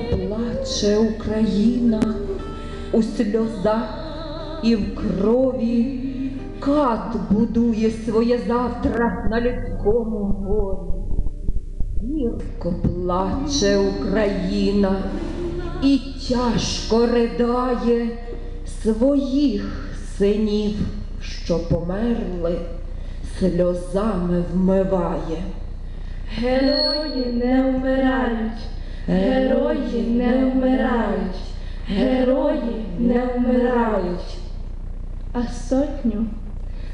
Плаче Україна у сльозах і в крові, кат будує своє завтра на людському горі. Гірко плаче Україна і тяжко ридає своїх синів, що померли, сльозами вмиває. Герої не вмирають, герої не вмирають, герої не вмирають. А сотню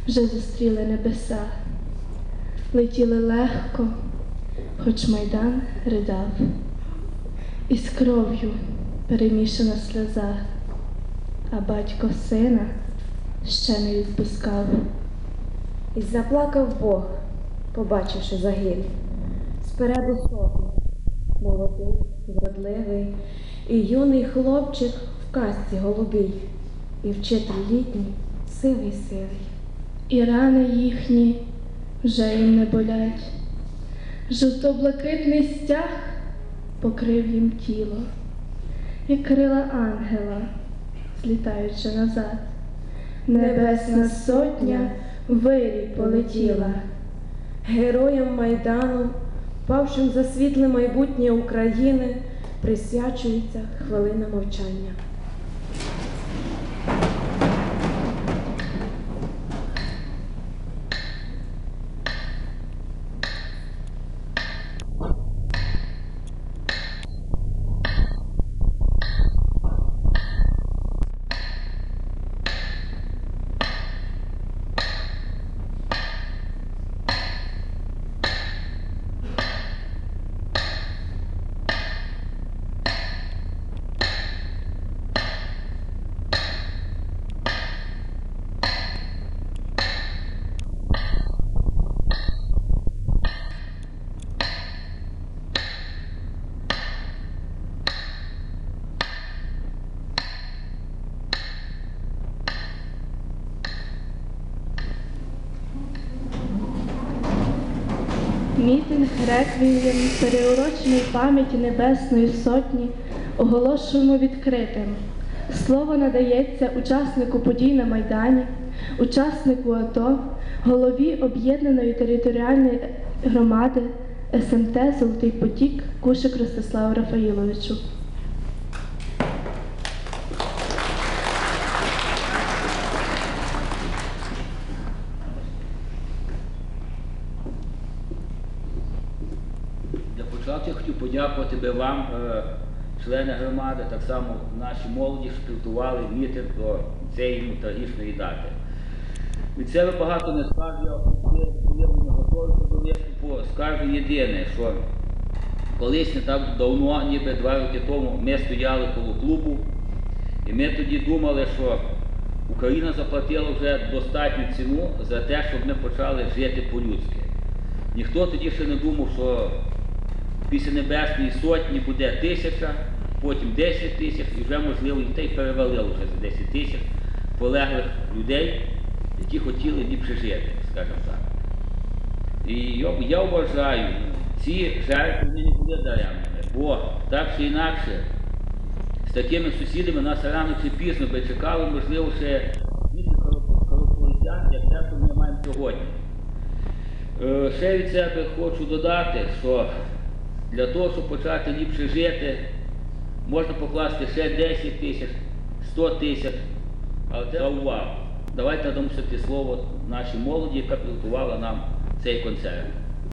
вже зустріли небеса, летіли легко, хоч майдан ридав, і з кров'ю перемішана сльоза, а батько сина ще не відпускав. І заплакав Бог, побачивши загиль. Спереду сотні, молодий, вродливий, і юний хлопчик в касці голубій, і вчитель літній, сивий сивий. І рани їхні вже їм не болять. Жовто-блакитний стяг покрив їм тіло, як крила ангела, злітаючи назад. Небесна сотня вирій полетіла. Героям Майдану, павшим за світле майбутнє України, присвячується хвилина мовчання. Мітинг реквієм переурочений пам'яті Небесної Сотні оголошуємо відкритим. Слово надається учаснику подій на Майдані, учаснику АТО, голові об'єднаної територіальної громади СМТ Золотий Потік Кушик Ростиславу Рафаїловичу. Для я хотів подякувати би вам, е, члени громади, так само наші молоді, що підготували мітинг до цієї трагічної дати. Від себе багато не скажу, я коли не готовий до виступу, скажу єдине, що колись не так давно, ніби два роки тому, ми стояли коло клубу, і ми тоді думали, що Україна заплатила вже достатню ціну за те, щоб ми почали жити по-людськи. Ніхто тоді ще не думав, що після Небесної сотні буде тисяча, потім 10 тисяч, і вже можливо і те й перевалило вже за 10 тисяч полеглих людей, які хотіли ліпше жити, скажімо так. І я, вважаю, ці жертви не були даремними, бо так чи інакше, з такими сусідами нас рано чи пізно би чекало, можливо, ще більше кровопролиття, як те, що ми маємо сьогодні. Е, Ще від себе хочу додати, що для того, щоб почати ліпше жити, можна покласти ще 10 тисяч, 100 тисяч, але це увагу. Давайте дамо все-таки слово нашій молоді, яка підготувала нам цей концерт.